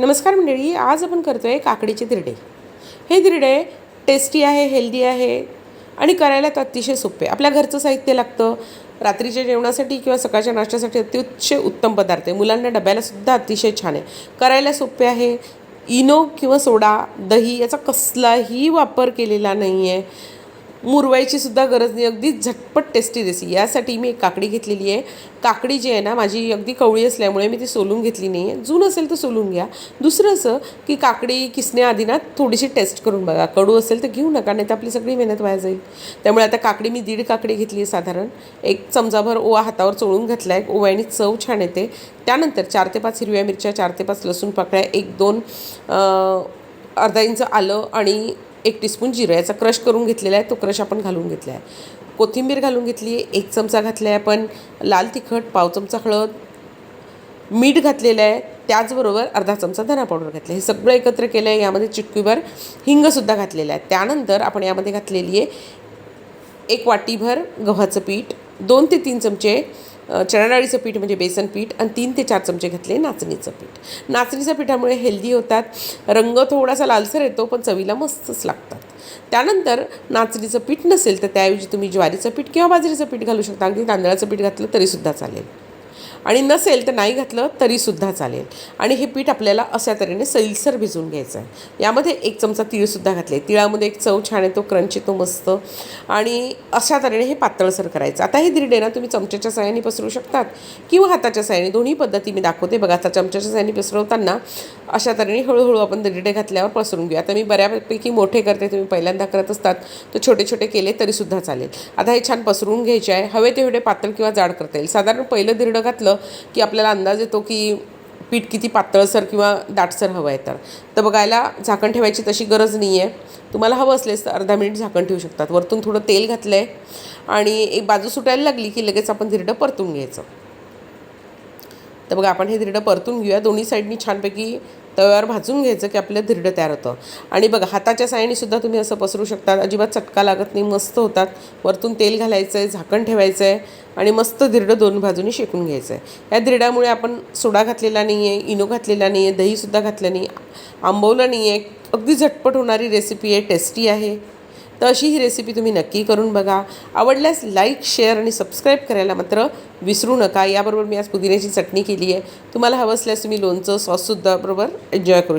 नमस्कार मंडळी आज आपण करतो आहे काकडीचे धिरडे हे धिरडे टेस्टी आहे हेल्दी आहे आणि करायला तर अतिशय सोपे. आपल्या घरचं साहित्य लागतं. रात्रीच्या जेवणासाठी किंवा सकाळच्या नाश्त्यासाठी अतिशय उत्तम पदार्थ आहे. मुलांना डब्यालासुद्धा अतिशय छान आहे. करायला सोपे आहे. इनो किंवा सोडा दही याचा कसलाही वापर केलेला नाही आहे मुरवायची सुद्धा गरज नाही. अगदी झटपट टेस्टी रेसिपी यासाठी मी एक काकडी घेतलेली आहे. काकडी जी आहे ना माझी अगदी कवळी असल्यामुळे मी ती सोलून घेतली नाही आहे. जून असेल तर सोलून घ्या. दुसरं असं की काकडी किसण्याआधी ना थोडीशी टेस्ट करून बघा. कडू असेल तर घेऊ नका नाही तर आपली सगळी मेहनत वाया जाईल. त्यामुळे आता काकडी मी दीड काकडी घेतली आहे साधारण. एक चमचाभर ओवा हातावर चोळून घातला आहे. ओव्याने चव छान येते. त्यानंतर चार ते पाच हिरव्या मिरच्या चार ते पाच लसूण पाकळ्या एक दोन अर्धा इंच आलं आणि एक टीस्पून जिरं याचा क्रश करून घेतलेला आहे तो क्रश आपण घालून घेतला आहे. कोथिंबीर घालून घेतली आहे एक चमचा घातला आहे आपण लाल तिखट पाव चमचा हळद मीठ घातलेलं आहे त्याचबरोबर अर्धा चमचा धना पावडर घातला हे सगळं एकत्र केलं आहे यामध्ये चिटकीभर हिंगसुद्धा घातलेलं आहे. त्यानंतर आपण यामध्ये घातलेली आहे एक वाटीभर गव्हाचं पीठ दोन ते तीन चमचे चणाडाळीचं डाळीचं पीठ म्हणजे बेसन पीठ आणि तीन ते चार चमचे घातले नाचणीचं पीठ. नाचणीच्या पिठामुळे हेल्दी होतात रंग थोडासा लालसर येतो पण चवीला मस्तच लागतात. त्यानंतर नाचणीचं पीठ नसेल तर त्याऐवजी तुम्ही ज्वारीचं पीठ किंवा बाजरीचं पीठ घालू शकता. अगदी तांदळाचं पीठ घातलं तरीसुद्धा चालेल. आणि नसेल तर नाही घातलं तरीसुद्धा चालेल. आणि हे पीठ आपल्याला अशा तऱ्हेने सैलसर भिजवून घ्यायचं आहे. यामध्ये एक चमचा तीळसुद्धा घातले. तिळामध्ये एक चव छान येतो क्रंची तो मस्त. आणि अशा तऱ्हेने हे पातळसर करायचं. आता हे धिरडे ना तुम्ही चमच्याच्या साह्याने पसरू शकतात किंवा हाताच्या साह्याने. दोन्ही पद्धती मी दाखवते. बघा आता चमच्याच्या साह्याने पसरवताना अशा तऱ्हेने हळूहळू आपण धिरडे घातल्यावर पसरून घेऊ आता मी बऱ्यापैकी मोठे करते तुम्ही पहिल्यांदा करत असतात तर छोटे छोटे केले तरीसुद्धा चालेल. आता हे छान पसरून घ्यायचे आहे. हवे तेवढे पातळ किंवा जाड करता येईल. साधारण पहिलं धिरडं घातलं की आपल्याला अंदाज येतो की पीठ किती पातळसर किंवा दाटसर हवं आहे तर. तर बघायला झाकण ठेवायची तशी गरज नाही आहे. तुम्हाला हवं असलेस तर अर्धा मिनिट झाकण ठेवू शकतात. वरतून थोडं तेल घातलं आहे आणि एक बाजू सुटायला लागली की लगेच आपण धिरडं परतून घ्यायचं. तर बघा आपण हे धिरडं परतून घेऊया. दोन्ही साईडनी छानपैकी तव्यावर भाजून घ्यायचं की आपलं धिरडं तयार होतं. आणि बघा हाताच्या साह्याने तुम्ही असं पसरू शकता. अजिबात चटका लागत नाही मस्त होतात. वरतून तेल घालायचं आहे झाकण ठेवायचं आहे आणि मस्त धिरडं दोन बाजूनी शेकून घ्यायचं आहे या धिरड्यामुळे आपण सोडा घातलेला नाही आहे इनो घातलेला नाही आहे दहीसुद्धा घातलं नाही आंबवलं नाही आहे अगदी झटपट होणारी रेसिपी आहे टेस्टी आहे. तर अशी ही रेसिपी तुम्ही नक्की करून बघा. आवडल्यास लाईक शेअर आणि सबस्क्राईब करायला मात्र विसरू नका. याबरोबर मी आज पुदिन्याची चटणी केली आहे. तुम्हाला हवं असल्यास तुम्ही लोणचं सॉससुद्धा बरोबर एन्जॉय करू शकता.